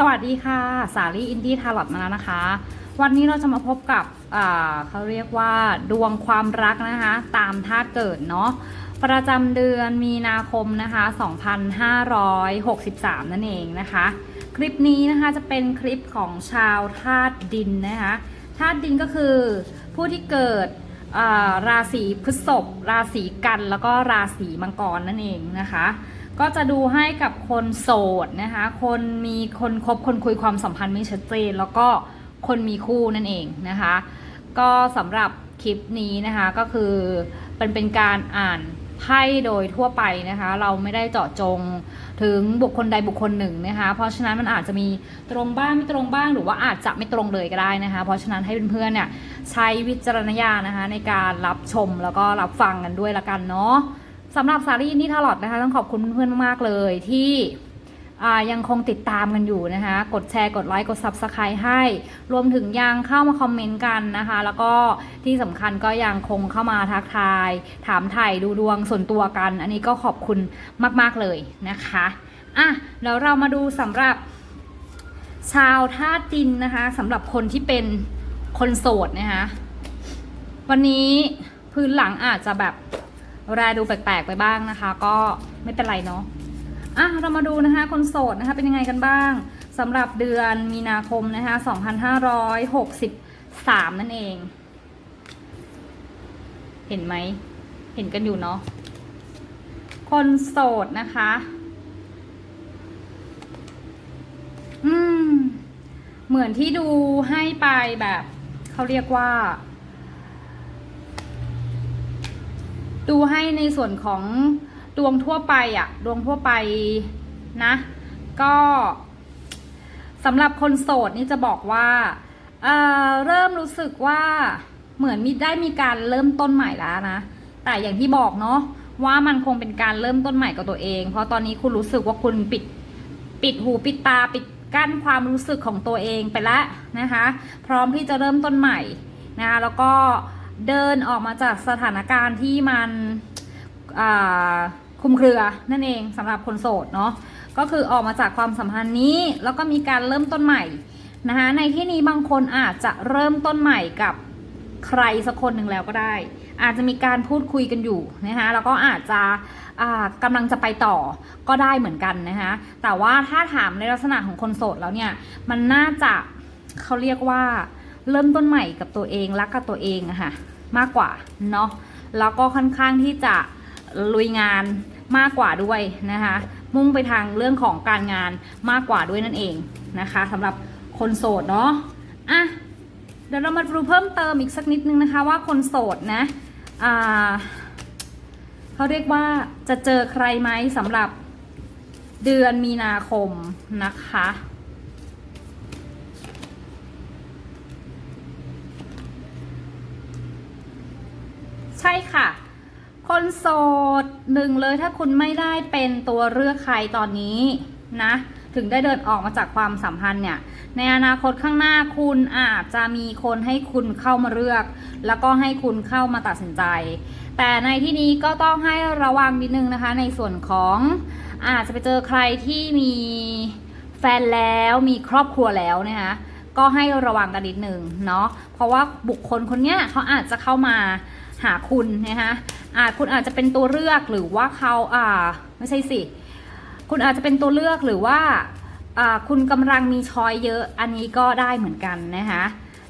สวัสดีค่ะ สาลีอินดี้ทาร์ลอตมาแล้วนะคะ วันนี้เราจะมาพบกับเขาเรียกว่าดวงความรักนะคะ ตามธาตุเกิดเนาะประจำเดือนมีนาคมนะคะ 2563 นั่นเองนะคะ คลิปนี้นะคะจะเป็นคลิปของชาวธาตุดินนะคะธาตุดินก็คือผู้ที่เกิดอ่าราศีพฤษภราศีกันแล้วก็ราศีมังกรนั่นเองนะคะ ก็จะดูให้กับคนโสดนะคะ คนมีคนคบคนคุยความสัมพันธ์ไม่ชัดเจน แล้วก็คนมีคู่นั่นเองนะคะ ก็สำหรับคลิปนี้นะคะก็คือเป็นเป็นการอ่านไพ่โดยทั่วไปนะคะ เราไม่ได้เจาะจงถึงบุคคลใดบุคคลหนึ่งนะคะ เพราะฉะนั้นมันอาจจะมีตรงบ้างไม่ตรงบ้างหรือว่าอาจจะไม่ตรงเลยก็ได้นะคะ เพราะฉะนั้นให้เพื่อนๆเนี่ยใช้วิจารณญาณนะคะในการรับชมแล้วก็รับฟังกันด้วยละกันเนาะ สำหรับสารีนี่ทลอดนะคะ ต้องขอบคุณเพื่อนมาก ๆ เลยที่ยังคงติดตามกันอยู่นะคะ กดแชร์ กดไลค์ กด Subscribe ให้ รวมถึงยังเข้ามาคอมเมนต์กันนะคะ แล้วก็ที่สำคัญก็ยังคงเข้ามาทักทาย ถามไถ่ดูดวงส่วนตัวกัน อันนี้ก็ขอบคุณมาก ๆ เลยนะคะ อะ แล้วเรามาดูสำหรับชาวธาตุดินนะคะสำหรับคนที่เป็นคนโสดนะคะ วันนี้พื้นหลังอาจจะแบบ แรดูแปลกๆไปบ้างนะคะ ก็ไม่เป็นไรเนาะอะเรามาดูนะคะคนโสดนะคะเป็นยังไงกันบ้างสำหรับเดือนมีนาคมนะคะ2563 นั่นเอง เห็นไหม เห็นกันอยู่เนาะคนโสดนะคะ อืม เหมือนที่ดูให้ไปแบบ เขาเรียกว่า ดูให้ในส่วนของดวงทั่วไปอะดวงทั่วไปนะ ก็สำหรับคนโสดนี่จะบอกว่าเออเริ่มรู้สึกว่าเหมือนมีได้มีการเริ่มต้นใหม่แล้วนะ แต่อย่างที่บอกเนาะว่ามันคงเป็นการเริ่มต้นใหม่กับตัวเอง เพราะตอนนี้คุณรู้สึกว่าคุณปิดปิดหูปิดตาปิดกั้นความรู้สึกของตัวเองไปแล้วนะคะ พร้อมที่จะเริ่มต้นใหม่นะคะแล้วก็ เดินออกมาจากสถานการณ์ที่มันคุมเครือนั่นเองสำหรับคนโสดเนาะก็คือออกมาจากความสัมพันธ์นี้ แล้วก็มีการเริ่มต้นใหม่นะคะในที่นี้บางคนอาจจะเริ่มต้นใหม่กับใครสักคนหนึ่งแล้วก็ได้ อาจจะมีการพูดคุยกันอยู่นะคะแล้วก็อาจจะอ่ากำลังจะไปต่อก็ได้เหมือนกันนะคะแต่ว่าถ้าถามในลักษณะของคนโสดแล้วเนี่ยมันน่าจะเขาเรียกว่า เริ่มต้นใหม่กับตัวเองรักกับตัวเองอะค่ะมากกว่าเนาะแล้วก็ค่อนข้างที่จะลุยงานมากกว่าด้วยนะคะ มุ่งไปทางเรื่องของการงานมากกว่าด้วยนั่นเองนะคะสำหรับคนโสดเนาะอะเดี๋ยวเรามาดูเพิ่มเติมอีกสักนิดนึงนะคะว่าคนโสดนะอ่าเขาเรียกว่าจะเจอใครไหมสำหรับเดือนมีนาคมนะคะ ใช่ค่ะ คนโสดหนึ่งเลยถ้าคุณไม่ได้เป็นตัวเลือกใครตอนนี้นะถึงได้เดินออกมาจากความสัมพันธ์เนี่ย ในอนาคตข้างหน้าคุณอาจจะมีคนให้คุณเข้ามาเลือก แล้วก็ให้คุณเข้ามาตัดสินใจ แต่ในที่นี้ก็ต้องให้ระวังนิดนึงนะคะ ในส่วนของอาจจะไปเจอใครที่มีแฟนแล้วมีครอบครัวแล้วนะคะก็ให้ระวังกันนิดนึงเนาะเพราะว่าบุคคลคนเนี้ยเขาอาจจะเข้ามา หาคุณนะคะอาจคุณอาจจะเป็นตัวเลือกหรือว่าเขาอ่าไม่ใช่สิ คุณอาจจะเป็นตัวเลือกหรือว่าอ่าคุณกำลังมีช้อยเยอะอันนี้ก็ได้เหมือนกันนะคะ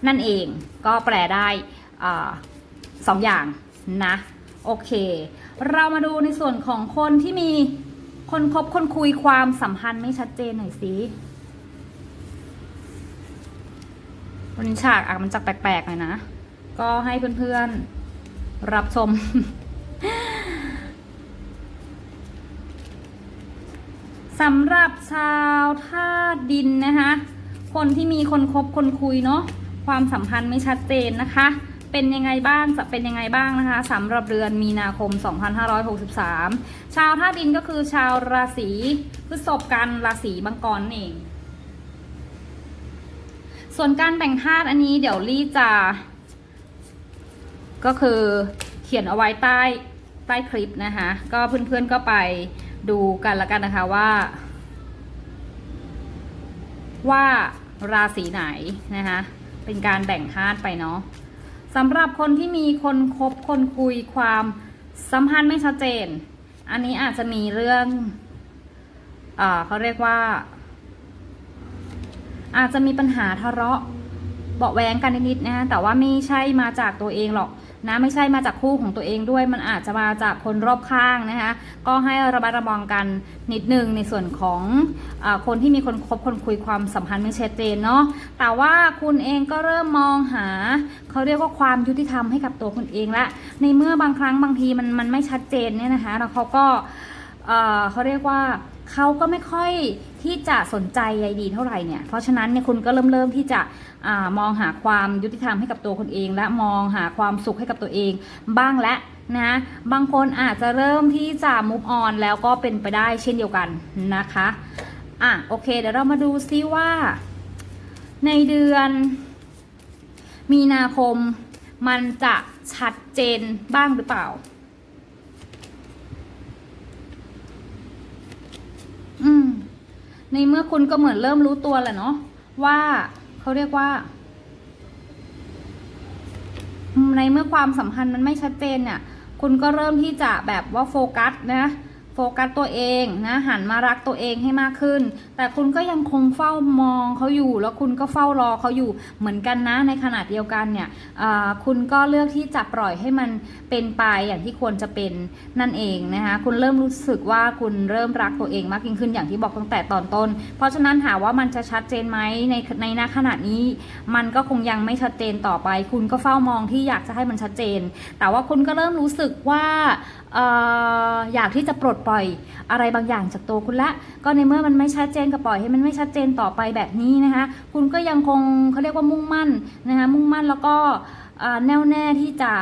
นั่นเองก็แปลได้อ่าสองอย่างนะโอเค เรามาดูในส่วนของคนที่มีคนคบคนคุยความสัมพันธ์ไม่ชัดเจนหน่อยสิวันนี้ฉากอะมันจะแปลกๆหน่อยนะ ก็ให้เพื่อนๆ รับชม สำหรับชาวธาตุดินนะคะ คนที่มีคนคบคนคุยเนาะความสัมพันธ์ไม่ชัดเจนนะคะ เป็นยังไงบ้างจะเป็นยังไงบ้างนะคะสำหรับเดือนมีนาคม 2563 ชาวธาตุดินก็คือชาวราศีพฤษภกันราศีมังกรนั่เอง ส่วนการแบ่งธาตุอันนี้เดี๋ยวลี่จะ ก็คือเขียนเอาไว้ใต้ใต้คลิปนะคะ ก็เพื่อนๆก็ไปดูกันละกันนะคะว่า ว่าราศีไหนนะคะ เป็นการแบ่งธาตุไปเนาะสำหรับคนที่มีคนคบคนคุยความสัมพันธ์ไม่ชัดเจน อันนี้อาจจะมีเรื่องเอเขาเรียกว่า อาจจะมีปัญหาทะเลาะเบาะแวงกันนิดๆนะแต่ว่าไม่ใช่มาจากตัวเองหรอก นะไม่ใช่มาจากคู่ของตัวเองด้วย มันอาจจะมาจากคนรอบข้างนะคะก็ให้ระมัดระวังกันนิดนึงในส่วนของอคนที่มีคนคบคนคุยความสัมพันธ์ไม่ชัดเจนเนาะแต่ว่าคุณเองก็เริ่มมองหาเขาเรียกว่าความยุติธรรมให้กับตัวคุณเองละในเมื่อบางครั้งบางทีมันมันไม่ชัดเจนเนี่ยนะคะแล้วเขาก็เขาเรียกว่า เขาก็ไม่ค่อยที่จะสนใจใยดีเท่าไหร่เนี่ย เพราะฉะนั้นเนี่ยคุณก็เริ่มเริ่มที่จะอมองหาความยุติธรรมให้กับตัวคุณเอง และมองหาความสุขให้กับตัวเอง บ้างและนะบางคนอาจจะเริ่มที่จะ move on แล้วก็เป็นไปได้เช่นเดียวกันนะคะอะโอเค เดี๋ยวเรามาดูซิว่า ในเดือน มีนาคมมันจะชัดเจนบ้างหรือเปล่า อืม ในเมื่อคุณก็เหมือนเริ่มรู้ตัวแหละเนาะว่าเขาเรียกว่า ในเมื่อความสัมพันธ์มันไม่ชัดเจนเนี่ย คุณก็เริ่มที่จะแบบว่าโฟกัสนะ โฟกัสตัวเองนะหันมารักตัวเองให้มากขึ้น แต่คุณก็ยังคงเฝ้ามองเขาอยู่ แล้วคุณก็เฝ้ารอเขาอยู่เหมือนกันนะในขณะเดียวกันเนี่ยคุณก็เลือกที่จะปล่อยให้มันเป็นไปอย่างที่ควรจะเป็นนั่นเองนะคะคุณเริ่มรู้สึกว่าคุณเริ่มรักตัวเองมากยิ่งขึ้นอย่างที่บอกตั้งแต่ตอนต้น เพราะฉะนั้นถามว่ามันจะชัดเจนไหมในในณขณะนี้ มันก็คงยังไม่ชัดเจนต่อไป คุณก็เฝ้ามองที่อยากจะให้มันชัดเจน แต่ว่าคุณก็เริ่มรู้สึกว่าอออยากที่จะปลดปล่อยอะไรบางอย่างจากตัวคุณละ ก็ในเมื่อมันไม่ชัดเจนก็ปล่อยให้มันไม่ชัดเจนต่อไปแบบนี้นะคะ คุณก็ยังคงเขาเรียกว่ามุ่งมั่นนะคะมุ่งมั่นแล้วก็แน่วแน่ที่จะ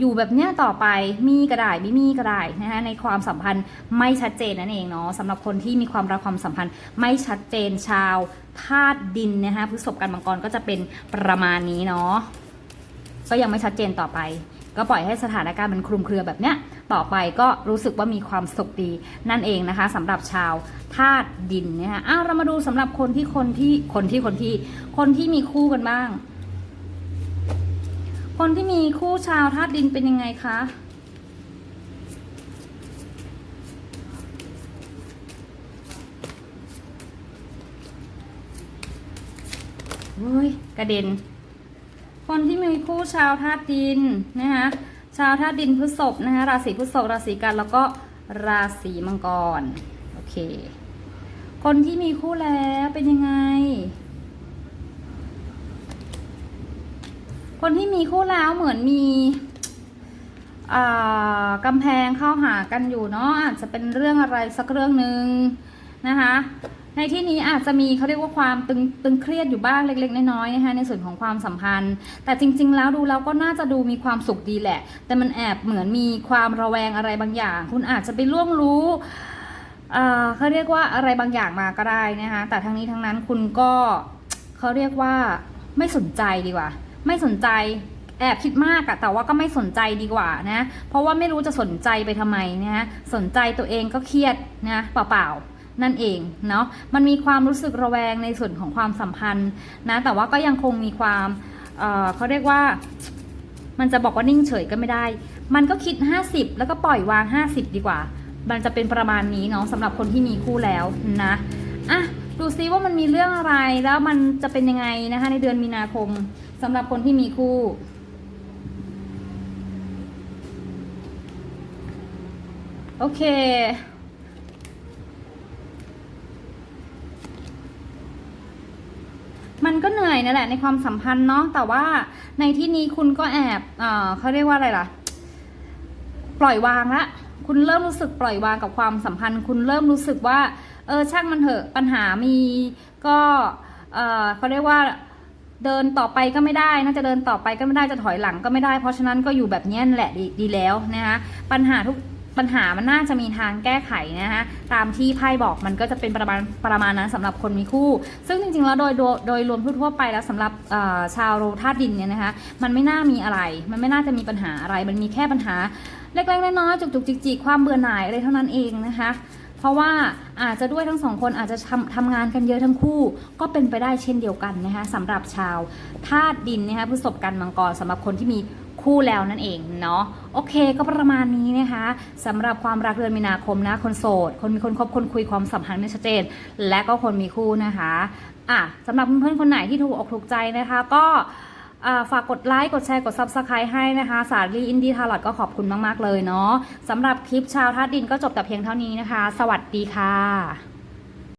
อยู่แบบเนี้ยต่อไปมีก็ได้ไม่มีก็ได้นะคะในความสัมพันธ์ไม่ชัดเจนนั่นเองเนาะสำหรับคนที่มีความรักความสัมพันธ์ไม่ชัดเจนชาวธาตุดินนะคะพฤษภกันมังกรก็จะเป็นประมาณนี้เนาะก็ยังไม่ชัดเจนต่อไป ก็ปล่อยให้สถานการณ์มันคลุมเครือแบบเนี้ย ต่อไปก็รู้สึกว่ามีความสุขดีนั่นเองนะคะสำหรับชาวธาตุดินนะคะอ้าวเรามาดูสำหรับคนที่คนที่คนที่คนที่คนที่มีคู่กันบ้าง คนที่มีคู่ชาวธาตุดินเป็นยังไงคะเฮ้ยกระเด็น คนที่มีคู่ชาวธาตุดินนะคะ ชาวธาตุดินพฤษภนะคะราศีพฤษภราศีกันแล้วก็ราศีมังกรโอเค คนที่มีคู่แล้วเป็นยังไง คนที่มีคู่แล้วเหมือนมีกำแพงเข้าหากันอยู่เนาะอาจจะเป็นเรื่องอะไรสักเรื่องหนึ่งนะคะ ในที่นี้อาจจะมีเขาเรียกว่าความตึงตึงเครียดอยู่บ้างเล็ก ๆ น้อยๆนะคะในส่วนของความสัมพันธ์ แต่จริง ๆ แล้วดูแล้วก็น่าจะดูมีความสุขดีแหละ แต่มันแอบเหมือนมีความระแวงอะไรบางอย่าง คุณอาจจะไปล่วงรู้เขาเรียกว่าอะไรบางอย่างมาก็ได้นะคะแต่ทั้งนี้ทั้งนั้นคุณก็เขาเรียกว่าไม่สนใจดีกว่า ไม่สนใจแอบคิดมากอะแต่ว่าก็ไม่สนใจดีกว่านะ เพราะว่าไม่รู้จะสนใจไปทำไมนะสนใจตัวเองก็เครียดนะเปล่าๆ นั่นเองเนาะมันมีความรู้สึกระแวงในส่วนของความสัมพันธ์นะแต่ว่าก็ยังคงมีความเเขาเรียกว่ามันจะบอกว่านิ่งเฉยก็ไม่ได้ มันก็คิด 50 แล้วก็ปล่อยวาง 50 ดีกว่า มันจะเป็นประมาณนี้เนาะสำหรับคนที่มีคู่แล้วนะอะดูซิว่ามันมีเรื่องอะไรแล้วมันจะเป็นยังไงนะคะในเดือนมีนาคมสำหรับคนที่มีคู่โอเค มัน ก็เหนื่อยนั่นแหละในความสัมพันธ์เนาะแต่ว่าในที่นี้คุณก็แอบเอ่อเขาเรียกว่าอะไรล่ะ ปล่อยวางละคุณเริ่มรู้สึกปล่อยวางกับความสัมพันธ์ คุณเริ่มรู้สึกว่า เออช่างมันเถอะปัญหามีก็เออเขาเรียกว่าเดินต่อไปก็ไม่ได้น่าจะเดินต่อไปก็ไม่ได้จะถอยหลังก็ไม่ได้ เพราะฉะนั้นก็อยู่แบบนี้นั่นแหละดีดีแล้วนะคะปัญหาทุก ปัญหามันน่าจะมีทางแก้ไขนะคะตามที่ไพ่บอกมันก็จะเป็นประมาณประมาณนั้นสำหรับคนมีคู่ ซึ่งจริงๆแล้วโดยโดยโดยรวมทั่วไปแล้วสำหรับชาวโรธาตุดินเนี่ยนะคะมันไม่น่ามีอะไร มันไม่น่าจะมีปัญหาอะไร มันมีแค่ปัญหาเล็กๆน้อยๆจุกๆจิกๆความเบื่อหน่ายอะไรเท่านั้นเองนะคะเพราะว่าอาจจะด้วยทั้งสองคนอาจจะทำทำงานกันเยอะทั้งคู่ ก็เป็นไปได้เช่นเดียวกันนะคะสำหรับชาวธาตุดินนะคะพฤษภกันมังกรสำหรับคนที่มี คู่แล้วนั่นเองเนาะโอเคก็ประมาณนี้นะคะสำหรับความรักเดือนมีนาคมนะคนโสด คนมีคนคบคนคุยความสัมพันธ์ไม่ชัดเจน และก็คนมีคู่นะคะอะสำหรับเพื่อนๆคนไหนที่ถูกอกถูกใจนะคะ ก็ฝากกดไลค์ กดแชร์ กด Subscribe ให้นะคะ สาลีอินดี้ทาร์ลอตก็ขอบคุณมาก ๆ เลยเนาะสำหรับคลิปชาวธาตุดินก็จบแต่เพียงเท่านี้นะคะ สวัสดีค่ะ